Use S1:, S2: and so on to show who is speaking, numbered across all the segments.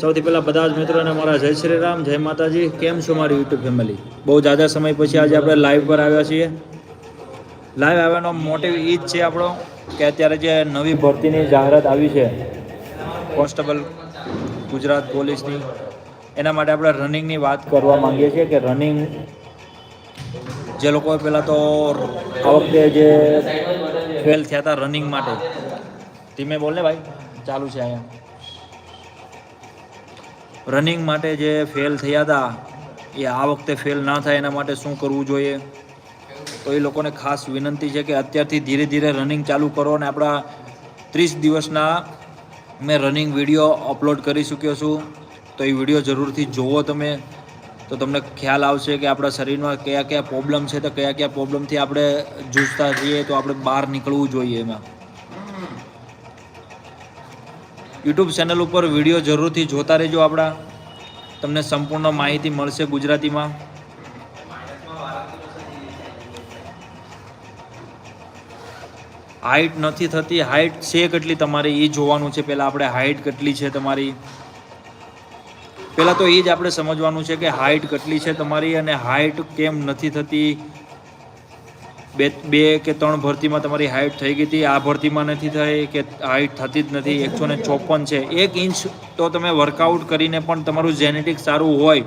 S1: સૌથી પહેલાં બધા જ મિત્રોને મારા જય શ્રી રામ, જય માતાજી. કેમ છો મારી યુટ્યુબ ફેમિલી બહુ જાજા સમય પછી આજે આપણે લાઈવ પર આવ્યા છીએ. લાઈવ આવવાનો મોટિવ એ જ છે આપણો કે અત્યારે જે નવી ભરતીની જાહેરાત આવી છે, કોન્સ્ટેબલ ગુજરાત પોલીસની, એના માટે આપણે રનિંગની વાત કરવા માંગીએ છીએ કે રનિંગ જે લોકોએ પહેલાં તો આ વખતે જે ફેલ થયા હતા રનિંગ માટે ધીમે બોલ ને ભાઈ, ચાલુ છે અહીંયા. રનિંગ માટે જે ફેલ થયા હતા, એ આ વખતે ફેલ ના થાય એના માટે શું કરવું જોઈએ? તો એ લોકોને ખાસ વિનંતી છે કે અત્યારથી ધીરે ધીરે રનિંગ ચાલુ કરો અને આપણા ત્રીસ દિવસના મેં રનિંગ વીડિયો અપલોડ કરી ચૂક્યો છું. તો એ વીડિયો જરૂરથી જુઓ તમે. તો તમને ખ્યાલ આવશે કે આપણા શરીરમાં કયા કયા પ્રોબ્લેમ છે, તો કયા કયા પ્રોબ્લેમથી આપણે જૂઝતા જઈએ તો આપણે બહાર નીકળવું જોઈએ એમાં. યુટ્યુબ ચેનલ ઉપર વીડિયો જરૂરથી જોતા રહેજો આપણા. તમને સંપૂર્ણ માહિતી મળશે ગુજરાતીમાં. હાઈટ નથી થતી હાઈટ છે કેટલી તમારી એ જોવાનું છે. પહેલાં આપણે હાઈટ કેટલી છે તમારી. પહેલાં તો એ જ આપણે સમજવાનું છે કે હાઈટ કેટલી છે તમારી અને હાઈટ કેમ નથી થતી. બે બે કે ત્રણ ભરતીમાં તમારી હાઇટ થઈ ગઈ હતી. આ ભરતીમાં નથી થઈ કે હાઇટ થતી જ નથી. એકસો ને ચોપન છે. એક ઇંચ તો તમે વર્કઆઉટ કરીને પણ તમારું જેનેટિક સારું હોય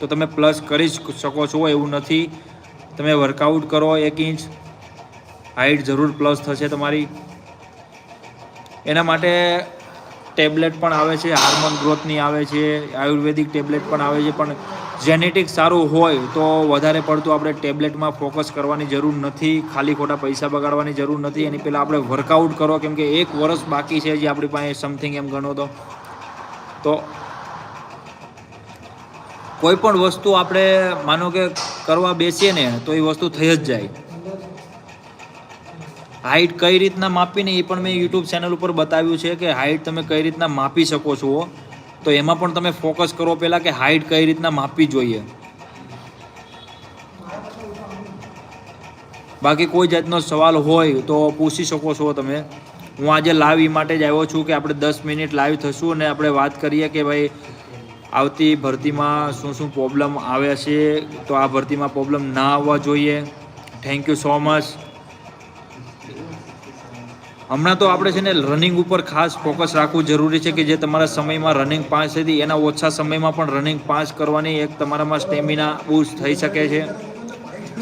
S1: તો તમે પ્લસ કરી જ શકો છો. એવું નથી. તમે વર્કઆઉટ કરો એક ઇંચ હાઇટ જરૂર પ્લસ થશે તમારી. એના માટે ટેબ્લેટ પણ આવે છે. હાર્મોન ગ્રોથની આવે છે. આયુર્વેદિક ટેબ્લેટ પણ આવે છે. પણ જેનેટિક સારું હોય તો વધારે પડતું આપણે ટેબ્લેટમાં ફોકસ કરવાની જરૂર નથી, ખાલી ખોટા પૈસા બગાડવાની જરૂર નથી. એની પહેલાં આપણે વર્કઆઉટ કરો, કેમ કે એક વર્ષ બાકી છે જે આપણી પાસે સમથિંગ એમ ગણો તો. તો કોઈ પણ વસ્તુ આપણે માનો કે કરવા બેસીએ ને, તો એ વસ્તુ થઈ જ જાય. હાઈટ કઈ રીતના માપીને એ પણ મેં યુટ્યુબ ચેનલ ઉપર બતાવ્યું છે કે હાઈટ તમે કઈ રીતના માપી શકો છો. તો એમાં પણ તમે ફોકસ કરો પહેલાં કે હાઈટ કઈ રીતના માપવી જોઈએ. બાકી કોઈ જાતનો સવાલ હોય તો પૂછી શકો છો તમે. હું આજે લાઈવ એ માટે જ આવ્યો છું કે આપણે દસ મિનિટ લાઈવ થશું અને આપણે વાત કરીએ કે ભાઈ આવતી ભરતીમાં શું શું પ્રોબ્લેમ આવે છે. તો આ ભરતીમાં પ્રોબ્લેમ ના આવવા જોઈએ. થેન્ક યુ સો મચ હમણાં તો આપણે છે ને રનિંગ ઉપર ખાસ ફોકસ રાખવું જરૂરી છે કે જે તમારા સમયમાં રનિંગ પાંચ હતી એના ઓછા સમયમાં પણ રનિંગ પાંચ કરવાની એક તમારામાં સ્ટેમિના બૂસ્ટ થઈ શકે છે.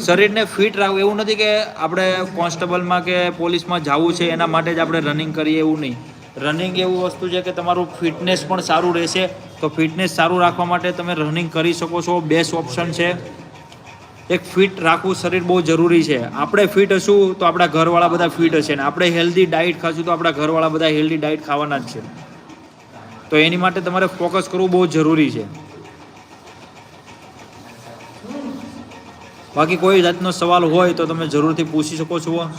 S1: શરીરને ફિટ રાખવું, એવું નથી કે આપણે કોન્સ્ટેબલમાં કે પોલીસમાં જવું છે એના માટે જ આપણે રનિંગ કરીએ એવું નહીં. રનિંગ એવું વસ્તુ છે કે તમારું ફિટનેસ પણ સારું રહેશે. તો ફિટનેસ સારું રાખવા માટે તમે રનિંગ કરી શકો છો. બેસ્ટ ઓપ્શન છે. એક ફિટ રાખવું શરીર બહુ જરૂરી છે. આપણે ફિટ હશું તો આપણા ઘરવાળા બધા ફિટ હશે ને આપણે હેલ્ધી ડાયટ ખાશું તો આપણા ઘરવાળા બધા હેલ્ધી ડાયટ ખાવાના જ છે. તો એની માટે તમારે ફોકસ કરવું બહુ જરૂરી છે. બાકી કોઈ જાતનો સવાલ હોય તો તમે જરૂરથી પૂછી શકો છો.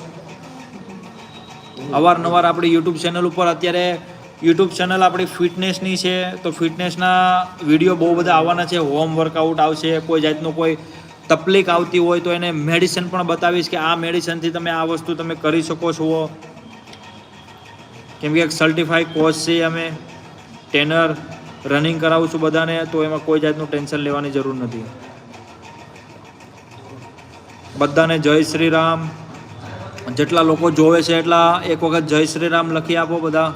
S1: અવારનવાર આપણી યુટ્યુબ ચેનલ ઉપર અત્યારે યુટ્યુબ ચેનલ આપણી ફિટનેસની છે. તો ફિટનેસના વીડિયો બહુ બધા આવવાના છે. હોમ વર્કઆઉટ આવશે, કોઈ જાતનું કોઈ તકલીફ આવતી હોય તો એને મેડિસિન પણ બતાવીશ કે આ મેડિસિનથી તમે આ વસ્તુ તમે કરી શકો છો. કેમ કે એક સર્ટિફાઈડ કોચ છે, અમે ટ્રેનર રનિંગ કરાવું છું બધાને, તો એમાં કોઈ જાતનું ટેન્શન લેવાની જરૂર નથી. બધાને જય શ્રી રામ. જેટલા લોકો જોવે છે એટલા એક વખત જય શ્રી રામ લખી આપો બધા.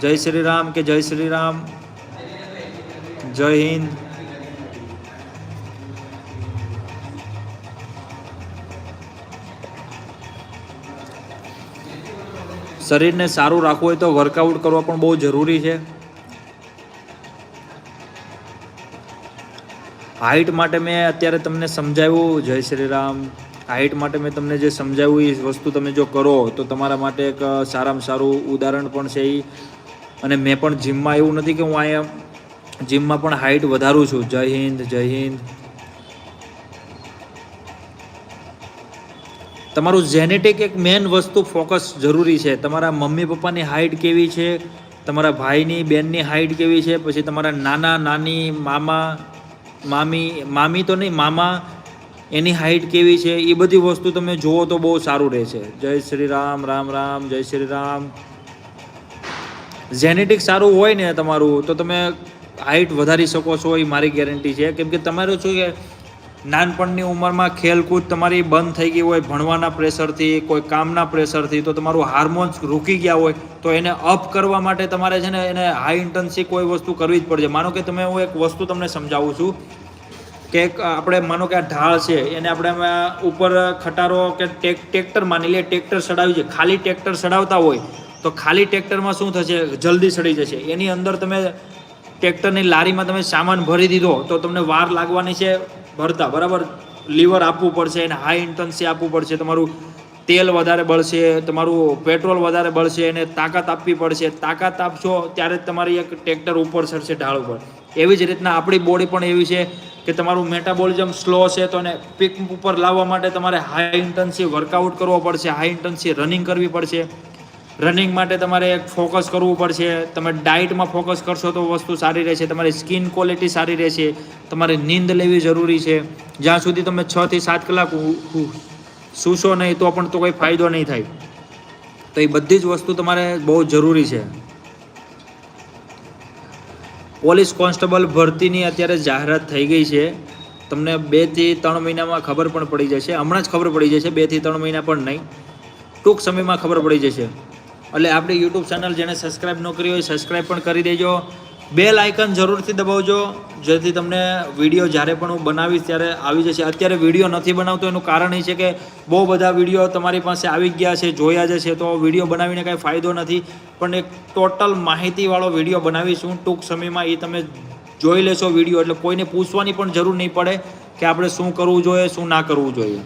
S1: જય શ્રી રામ કે જય શ્રી રામ. જય હિન્દ. શરીરને સારું રાખવું હોય તો વર્કઆઉટ કરવા પણ બહુ જરૂરી છે. હાઇટ માટે મેં અત્યારે તમને સમજાવ્યું, જય શ્રી રામ. હાઇટ માટે મેં તમને જે સમજાવ્યું, એ વસ્તુ તમે જો કરો, તો તમારા માટે એક સારામાં સારું ઉદાહરણ પણ છે એ અને મેં પણ જીમમાં એવું નથી કે હું અહીંયા જીમમાં પણ હાઇટ વધારું છું. જય હિન્દ જય હિન્દ. તમારું જેનેટિક એક મેન વસ્તુ ફોકસ જરૂરી છે. તમારા મમ્મી પપ્પાની હાઇટ કેવી છે? તમારા ભાઈની, બેનની હાઇટ કેવી છે? પછી તમારા નાના, નાની, મામા, મામી મામી તો નહીં, મામા, એની હાઇટ કેવી છે? એ બધી વસ્તુ તમે જુઓ તો બહુ સારું રહે છે. જય શ્રી રામ રામ રામ, જય શ્રી રામ. જેનેટિક સારું હોય ને તમારું, તો તમે હાઇટ વધારી શકો છો, એ મારી ગેરંટી છે. કેમ કે તમારું શું કે નાનપણની ઉંમરમાં ખેલકૂદ તમારી બંધ થઈ ગઈ હોય, ભણવાના પ્રેશરથી, કોઈ કામના પ્રેશરથી, તો તમારું હાર્મોન્સ રૂકી ગયા હોય, તો એને અપ કરવા માટે તમારે છે ને એને હાઈ ઇન્ટન્સી કોઈ વસ્તુ કરવી જ પડશે. માનો કે તમે, હું એક વસ્તુ તમને સમજાવું છું કે આપણે માનો કે આ ઢાળ છે, એને આપણે ઉપર ખટારો કે ટ્રેક્ટર માની લઈએ ટ્રેક્ટર સડાવી છે, ખાલી ટ્રેક્ટર સડાવતા હોય, તો ખાલી ટ્રેક્ટરમાં શું થશે? જલ્દી સડી જશે. એની અંદર તમે ટ્રેક્ટરની લારીમાં તમે સામાન ભરી દીધો, તો તમને વાર લાગવાની છે ભરતા, બરાબર? લીવર આપવું પડશે એને હાઈ ઇન્ટન્સી આપવું પડશે, તમારું તેલ વધારે બળશે, તમારું પેટ્રોલ વધારે બળશે એને તાકાત આપવી પડશે. તાકાત આપશો ત્યારે જ તમારી એક ટ્રેક્ટર ઉપર ચડશે ઢાળ ઉપર. એવી જ રીતના આપણી બોડી પણ એવી છે કે તમારું મેટાબોલિઝમ સ્લો છે તો એને પીક ઉપર લાવવા માટે તમારે હાઈ ઇન્ટન્સી વર્કઆઉટ કરવો પડશે હાઈ ઇન્ટન્સી રનિંગ કરવી પડશે. રનિંગ માટે તમારે ફોકસ કરવું પડશે. તમે ડાયટમાં ફોકસ કરશો તો વસ્તુ સારી રહેશે. તમારી સ્કિન ક્વોલિટી સારી રહેશે. તમારે નીંદ લેવી જરૂરી છે. જ્યાં સુધી તમે છ થી સાત કલાક સૂશો નહીં તો પણ તો કોઈ ફાયદો નહીં થાય. તો એ બધી જ વસ્તુ તમારે બહુ જરૂરી છે. પોલીસ કોન્સ્ટેબલ ભરતીની અત્યારે જાહેરાત થઈ ગઈ છે. તમને બેથી ત્રણ મહિનામાં ખબર પણ પડી જશે. હમણાં જ ખબર પડી જશે. બેથી ત્રણ મહિના પણ નહીં. ટૂંક સમયમાં ખબર પડી જશે. એટલે આપણી યુટ્યુબ ચેનલ જેને સબસ્ક્રાઈબ ન કરી હોય સબસ્ક્રાઈબ પણ કરી દેજો. બેલ આઇકન જરૂરથી દબાવજો. જેથી તમને વીડિયો જ્યારે પણ હું બનાવીશ, ત્યારે આવી જશે. અત્યારે વીડિયો નથી બનાવતો, એનું કારણ એ છે કે બહુ બધા વીડિયો તમારી પાસે આવી ગયા છે, જોયા જશે તો વીડિયો બનાવીને કાંઈ ફાયદો નથી. પણ એક ટોટલ માહિતીવાળો વીડિયો બનાવીશું ટૂંક સમયમાં. એ તમે જોઈ લેશો વીડિયો એટલે કોઈને પૂછવાની પણ જરૂર નહીં પડે કે આપણે શું કરવું જોઈએ, શું ના કરવું જોઈએ.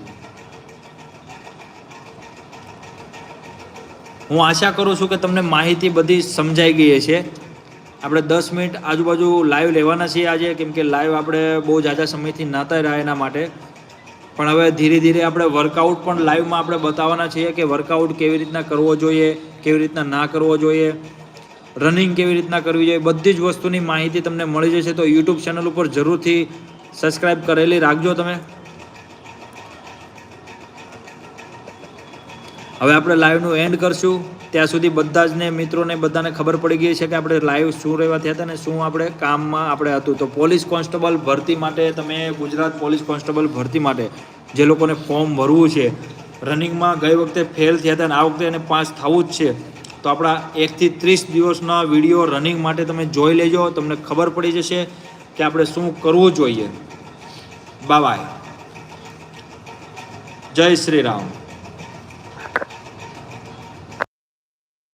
S1: હું આશા કરું છું કે તમને માહિતી બધી સમજાઈ ગઈ છે આપણે દસ મિનિટ આજુબાજુ લાઈવ લેવાના છીએ આજે, કેમ કે લાઈવ આપણે બહુ ઝાઝા સમયથી નહોતા રહ્યા એના માટે. પણ હવે ધીરે ધીરે આપણે વર્કઆઉટ પણ લાઈવમાં આપણે બતાવવાના છીએ કે વર્કઆઉટ કેવી રીતના કરવો જોઈએ, કેવી રીતના ના કરવો જોઈએ રનિંગ કેવી રીતના કરવી જોઈએ, બધી જ વસ્તુની માહિતી તમને મળી જશે તો યુટ્યુબ ચેનલ ઉપર જરૂરથી સબસ્ક્રાઈબ કરેલી રાખજો તમે. હવે આપણે લાઈવનું એન્ડ કરશું. ત્યાં સુધી બધા જ ને મિત્રોને, બધાને ખબર પડી ગઈ છે કે આપણે લાઈવ શું રહેવા થયા હતા ને શું આપણે કામમાં આપણે હતું. તો પોલીસ કોન્સ્ટેબલ ભરતી માટે, તમે ગુજરાત પોલીસ કોન્સ્ટેબલ ભરતી માટે જે લોકોને ફોર્મ ભરવું છે રનિંગમાં ગઈ વખતે ફેલ થયા હતા અને આ વખતે એને પાસ થવું જ છે. તો આપણા એકથી ત્રીસ દિવસના વીડિયો રનિંગ માટે તમે જોઈ લેજો. તમને ખબર પડી જશે કે આપણે શું કરવું જોઈએ. બાય જય શ્રી રામ.